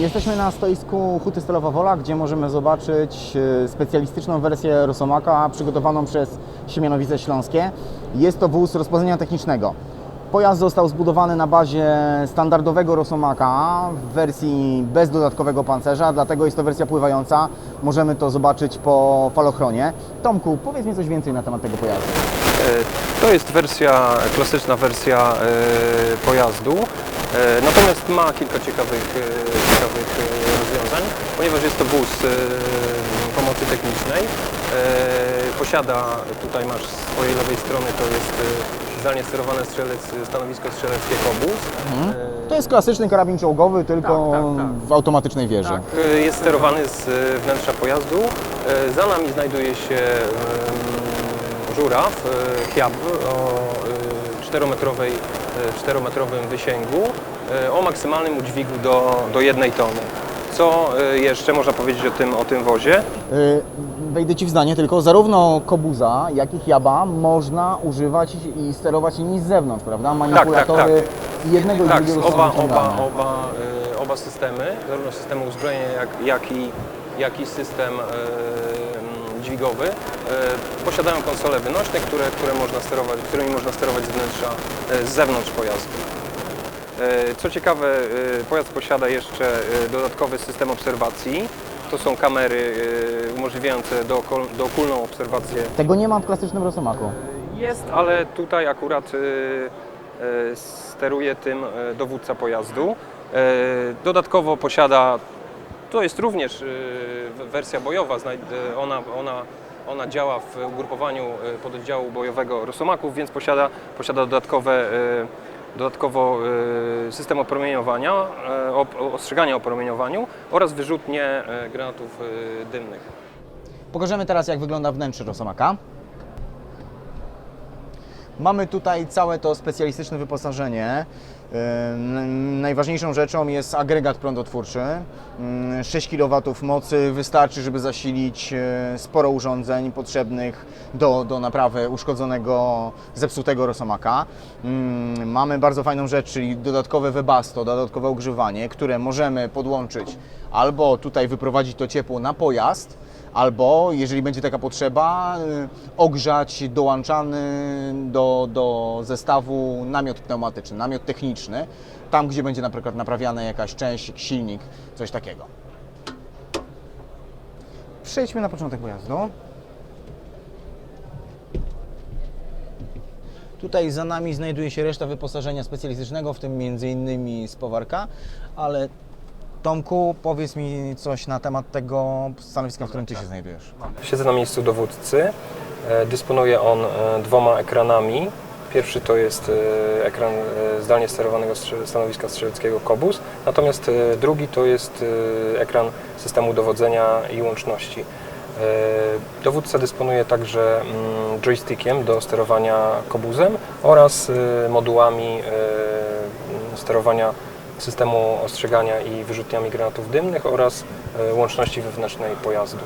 Jesteśmy na stoisku Huty Stalowa Wola, gdzie możemy zobaczyć e, specjalistyczną wersję Rosomaka przygotowaną przez Siemianowice Śląskie. Jest to wóz rozpoznania technicznego. Pojazd został zbudowany na bazie standardowego Rosomaka w wersji bez dodatkowego pancerza, dlatego jest to wersja pływająca. Możemy to zobaczyć po falochronie. Tomku, powiedz mi coś więcej na temat tego pojazdu. E, To jest wersja, klasyczna wersja e, pojazdu, natomiast ma kilka ciekawych, e, ciekawych e, rozwiązań, ponieważ jest to wóz e, pomocy technicznej. E, Posiada, tutaj masz z swojej lewej strony, to jest e, zdalnie sterowany strzelec, stanowisko strzeleckie Kobus. E, To jest klasyczny karabin czołgowy, tylko Tak, tak, tak. w automatycznej wieży. Tak, e, jest sterowany z e, wnętrza pojazdu. E, Za nami znajduje się em, żuraw, e, Chiab o 4-metrowej, 4-metrowym wysięgu e, o maksymalnym udźwigu do, do 1 tony. Co e, jeszcze można powiedzieć o tym, o tym wozie? Wejdę Ci w zdanie tylko, zarówno kobuza, jak i chiaba można używać i sterować nimi z zewnątrz, prawda? Manipulatory jednego i Tak, drugiego są oba, oba, oba, e, oba systemy, zarówno systemy uzbrojenia, jak, jak, i, jak i system e, dźwigowy, e, posiadają konsole wynośne, które, które można sterować, którymi można sterować z wnętrza, e, z zewnątrz pojazdu. E, Co ciekawe, pojazd posiada jeszcze dodatkowy system obserwacji. To są kamery umożliwiające dookulną obserwację Tego nie mam w klasycznym Rosomaku. jest, ale tutaj akurat steruje tym dowódca pojazdu. Dodatkowo posiada, to jest również y, wersja bojowa, y, ona, ona, ona działa w ugrupowaniu y, pododdziału bojowego Rosomaków, więc posiada, posiada dodatkowe, dodatkowo system opromieniowania, op- ostrzegania o promieniowaniu oraz wyrzutnie granatów dymnych. Pokażemy teraz, jak wygląda wnętrze Rosomaka. Mamy tutaj całe to specjalistyczne wyposażenie. Najważniejszą rzeczą jest agregat prądotwórczy. Ym, 6 kW mocy wystarczy, żeby zasilić e, sporo urządzeń potrzebnych do, do naprawy uszkodzonego, zepsutego Rosomaka. Mamy bardzo fajną rzecz, czyli dodatkowe webasto, dodatkowe ogrzewanie, które możemy podłączyć albo tutaj wyprowadzić to ciepło na pojazd, albo jeżeli będzie taka potrzeba, y, ogrzać dołączany do, do zestawu namiot pneumatyczny, namiot techniczny, tam gdzie będzie na przykład naprawiana jakaś część, silnik, coś takiego. Przejdźmy na początek pojazdu. Tutaj za nami znajduje się reszta wyposażenia specjalistycznego, w tym m.in. spowarka, ale Tomku, powiedz mi coś na temat tego stanowiska, w którym Ty się znajdujesz. Siedzę na miejscu dowódcy. E, Dysponuje on e, dwoma ekranami. Pierwszy to jest e, ekran zdalnie sterowanego stanowiska strzeleckiego Kobus, natomiast drugi to jest ekran systemu dowodzenia i łączności. Dowódca dysponuje także mm, joystickiem do sterowania kobuzem oraz modułami sterowania systemu ostrzegania i wyrzutniami granatów dymnych oraz e, łączności wewnętrznej pojazdu.